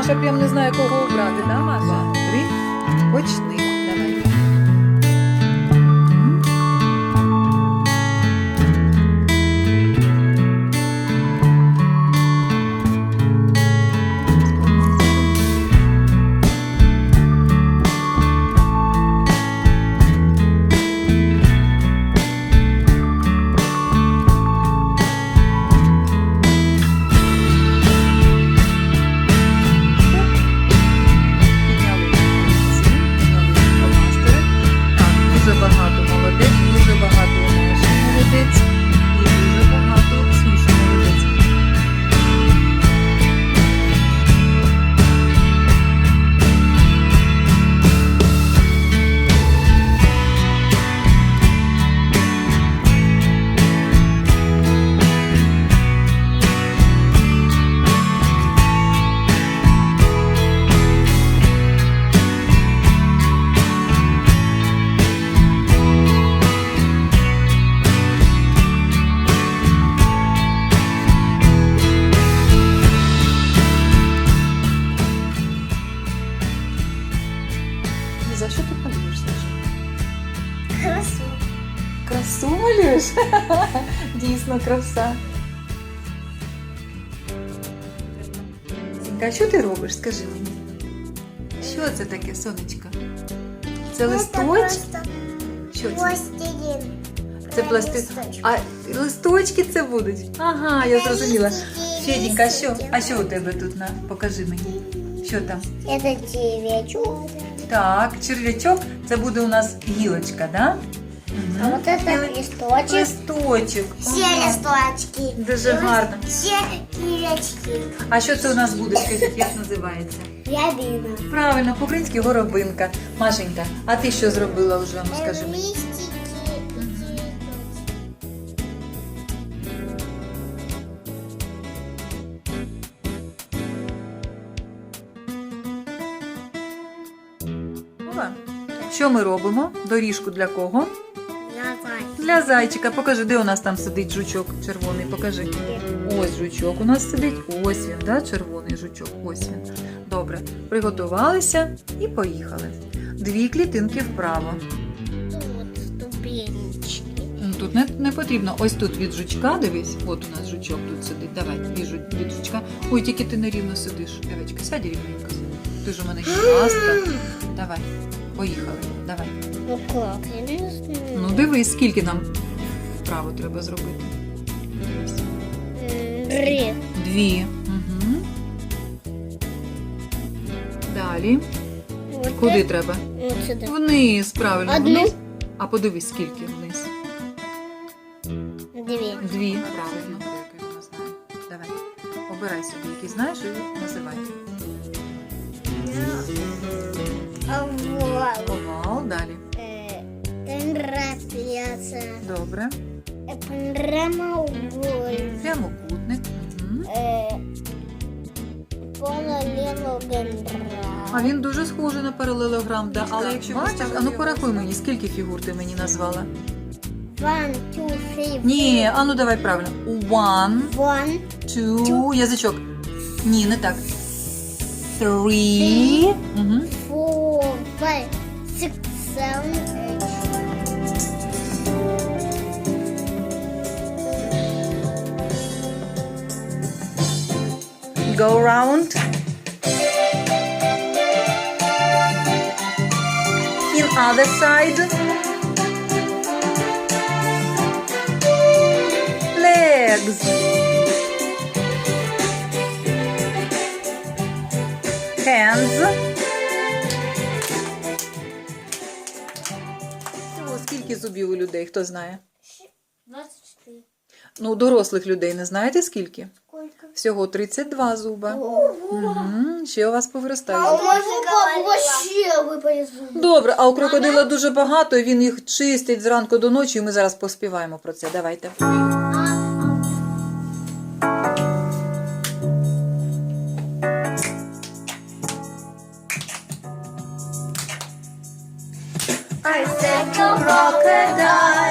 Маша прям не знає, кого обрати, да, Маша? Три. Почни. За що ти малюєш, Саша? Красу. Красу малюєш? Дійсно, краса. Сінька, а що ти робиш? Скажи мені. Що це таке, сонечко? Це листочки? Що це? Пластилин. Це пласти... А листочки це будуть? Ага, я зрозуміла. Федінька, а що? А що у тебе тут на? Покажи мені. Що там? Это девячок. Так, черв'ячок це буде у нас гілочка, да? А вот это листочек. Листочок. Все Ага. листочки. Дуже гарно. Все кирячки. А що це у нас буде? Скажіть, як називається? Рябина. Правильно, по-українськи горобинка. Машенька, а ти що зробила вже? Скажи мені. Що ми робимо? Доріжку для кого? Давай. Для зайчика. Покажи, де у нас там сидить жучок червоний. Покажи. Ось жучок у нас сидить. Ось він, да? червоний жучок. Ось він. Добре. Приготувалися і поїхали. Дві клітинки вправо. Тут ступенечки. Ну, Тут не, не потрібно. Ось тут від жучка, дивись, от у нас жучок тут сидить. Давай, від, від жучка. Ой, тільки ти нерівно сидиш. Девочка, сядь рівненько. Ти ж у мене гімнастка. Давай, поїхали. Давай. Ну как, я не знаю. Ну дивись, скільки нам вправо треба зробити. Дивись. Три. Дві. Угу. Далі. Вот Куди треба? Вот сюда. Вниз, правильно, Одну. вниз. А подивись, скільки вниз. Две. Дві. Правильно. Давай. Обирай собі, який знаєш, і називай. Трапеция. Добре. Прямоугольник. Прямокутник. Угу. Параллелограмм. А він дуже схожий на паралелограм, да. але якщо бачиш, а ну порахуй мені, скільки фігур ти мені назвала? One, two, three, Ні, а ну давай правильно. One, One, two, язичок. Ні, не так. Three. Угу. four, five, six, seven, eight. Go round. In other side. Legs. Hands. Скільки зубів у людей, хто знає? Двадцать четыре. Ну, у дорослих людей не знаєте скільки? Всього 32 зуба. Угу. Ще у вас повиростає. А у моего вообще выпали зубы. Добре, а у крокодила дуже багато, і він їх чистить зранку до ночі, і ми зараз поспіваємо про це. Давайте. I said to crocodile,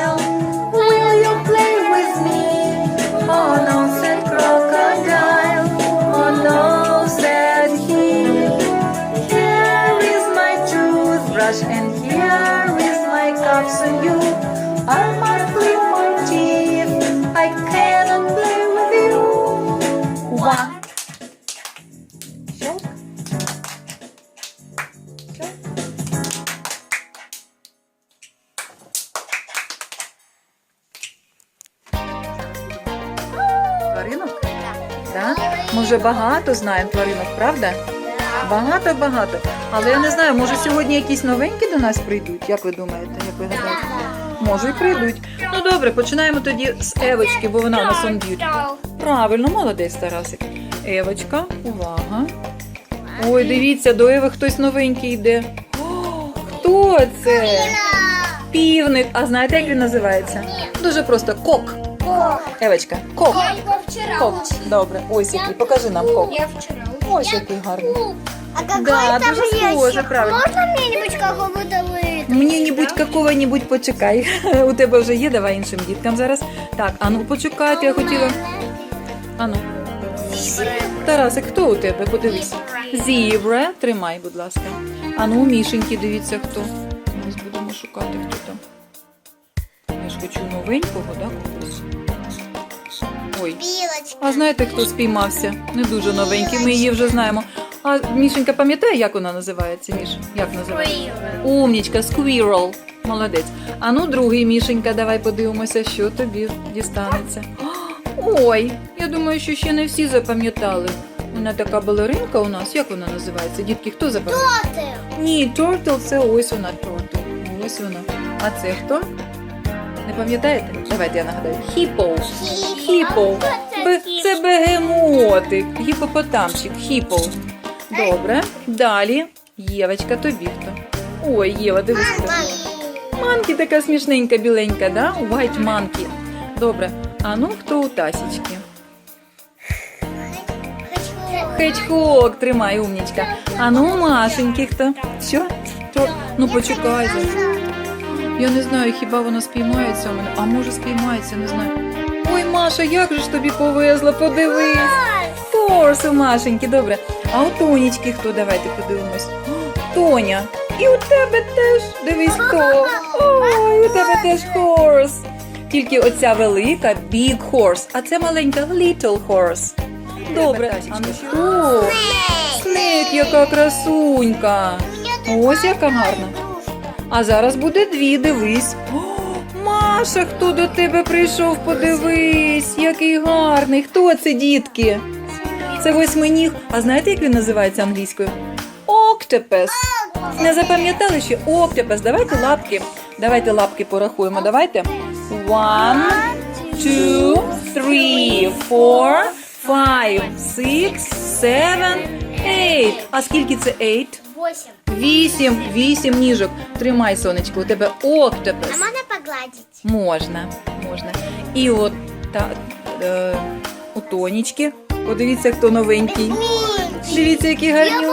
багато знаємо тваринок, правда? Багато-багато. Але я не знаю, може сьогодні якісь новенькі до нас прийдуть? Як ви думаєте? Як ви гадаєте? Може, і прийдуть. Ну добре, починаємо тоді з Евочки, бо вона у нас он. Правильно, молодець, Тарасик. Евочка, увага. Ой, дивіться, до Еви хтось новенький йде. О, хто це? Півник. А знаєте, як він називається? Дуже просто кок. Евочка, кок. Я его вчера Кок. Добре, ось який. Покажи нам кок. Я вчера Ось який гарний. А какой Да, там дуже лещик? схоже, правильно. Можно мне-нибудь какого-то лыта? Мені-нибудь какого-нибудь почекай. У тебе вже є, давай іншим діткам зараз. Так, а ну почекайте, я хотіла. А ну. Тарасик, хто у тебе? Подивись. Зібра, тримай, будь ласка. А ну, мішеньки, дивіться хто. Зараз будемо шукати, хто там. Я ж хочу новенького, да, когось. Ой. Билочка. А знаєте, хто спіймався? Не дуже новенький, ми її вже знаємо. А Мішенька пам'ятає, як вона називається? Міш? Як називається? Умнічка, сквірл. Молодець. А ну, другий Мішенька, давай подивимося, що тобі дістанеться. Ой, я думаю, що ще не всі запам'ятали. Вона така балеринка у нас. Як вона називається? Дітки, хто запам'ятав? Кто? Ні, Тортл це ось вона Тортл. Ось вона. А це хто? Пам'ятаєте? Давайте я нагадаю. Хіпо. Хіпо. Бе- Це бегемотик. Гіпопотамчик. Хіпо. Добре. Далі. Євочка, тобі хто? Ой, Єва, дивись. хто. Манкі така смішненька, біленька, да? White monkey. Добре. А ну хто у тасічки? Хечхок, тримай, умнічка. А ну, Машеньки, хто? Що? То... Ну почекайте. Я не знаю, хіба вона спіймається у мене. А може спіймається, не знаю. Ой, Маша, як же ж тобі повезло, подивись. Торс у Машеньки, добре. А у Тонічки хто? Давайте подивимось. О, Тоня. І у тебе теж дивись хто. Ой, у тебе теж хорс. Тільки оця велика big horse, а це маленька little horse. Добре. А ну що? Снейк, яка красунька. Ось яка гарна. А зараз буде дві, дивись. О, Маша, хто до тебе прийшов? Подивись, який гарний. Хто це, дітки? Це восьминіг. А знаєте, як він називається англійською? Октопес. Не запам'ятали ще октопес. Давайте лапки. Давайте лапки порахуємо. Давайте. One, two, three, four, five, six, seven, eight. А скільки це eight? Восемь. Вісім, вісім ніжок. Тримай, сонечко, у тебе октопес. А можно погладить? Можна, можна. І от та, е, у тонічки. Подивіться, хто новенький. Дивіться, які гарні.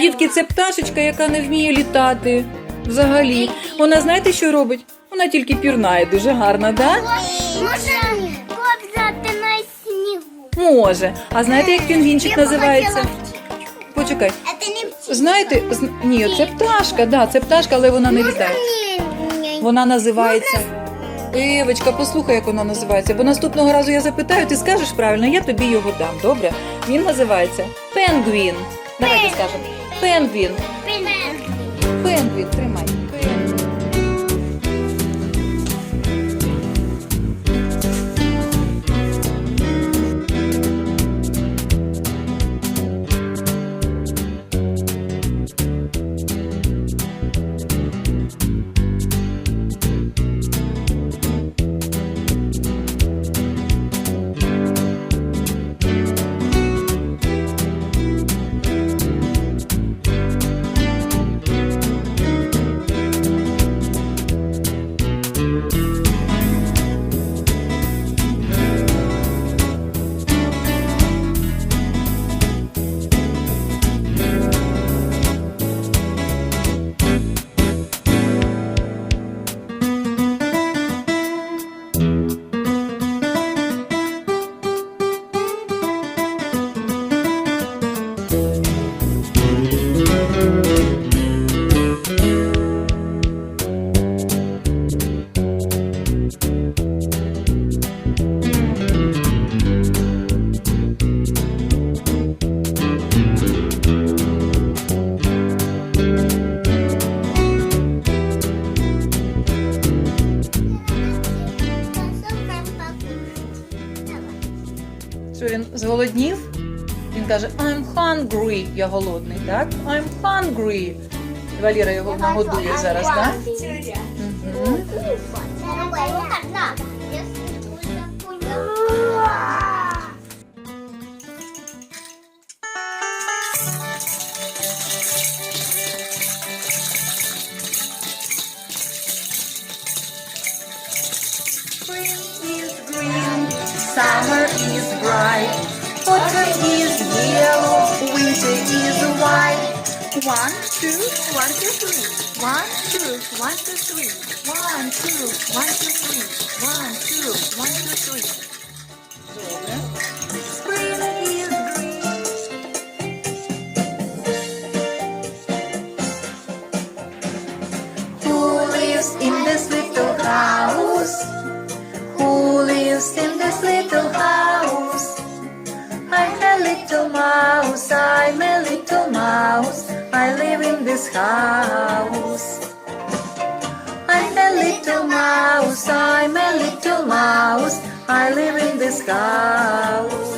Дітки, це пташечка, яка не вміє літати. Взагалі. Вона знаєте, що робить? Вона тільки пірнає, дуже гарна, да? Можно копзати на снегу. Може. А знаєте, як пінгвінчик називається? Почекай. Знаєте, з- ні, це пташка, да, це пташка, але вона не літає. Вона називається. Евочка, послухай, як вона називається. Бо наступного разу я запитаю, ти скажеш правильно, я тобі його дам. Добре? Він називається Пенгвін. Давайте скажемо. Пенгвін. Пенгвін, тримай. каже I'm hungry. Я голодний, так? I'm hungry. І Валіра його нагодує зараз, так? Угу. Spring is green, summer is bright, autumn is One, two, one, two, three. One, two, one, two, three. One, two, one, two, three. One, two, one, two, three. This house. I'm a little mouse, I'm a little mouse. I live in this house.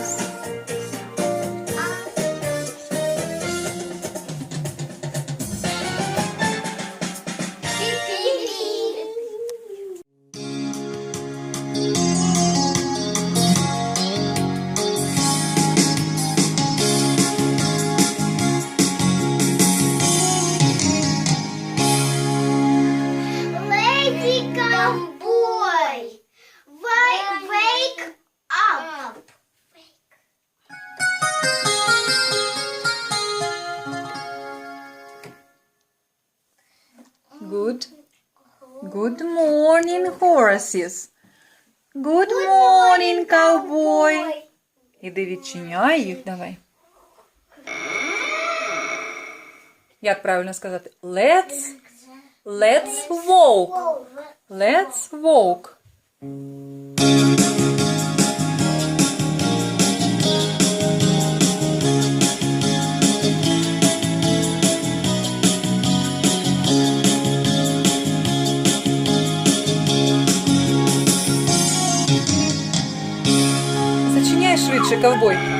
Good. Good morning, horses. Good morning, cowboy. Іди відчиняй їх, давай. Як правильно сказати? Let's, let's walk. Let's walk. Ковбой.